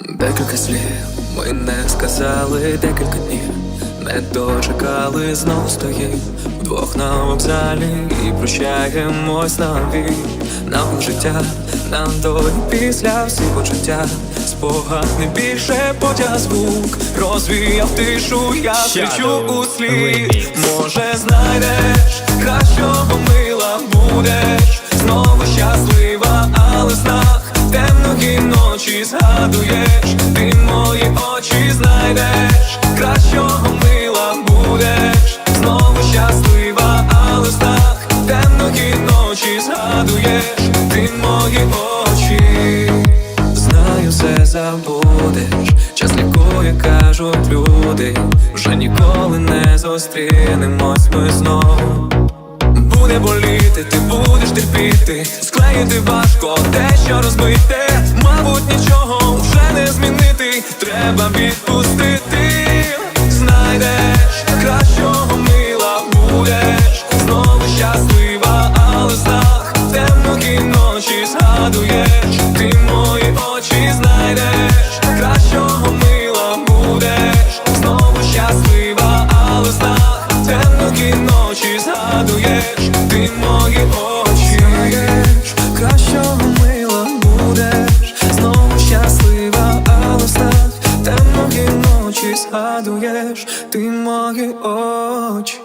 Декілька слів ми не сказали декілька днів, не дочекали, знов стоїм вдвох на вокзалі і прощаємось навік Нам життя, нам долі після всіх почуття. Спогад не більше потяг звук. Розвіяв тишу, я кричу у слід. Може знайдеш кращого мила будеш. Знову щаслива, але в снах темної ночі згадуєш, ти мої очі знайдеш, кращого мила будеш, знову щаслива, але в снах темної ночі згадуєш, ти мої очі, знаю, все забудеш, час лікує, кажуть люди, вже ніколи не зустрінемось ми знову. Буде боліти, ти будеш терпіти, склеїти важко. Те, що розбите, мабуть, нічого вже не змінити, треба відпустити, згадуєш ти мої очі.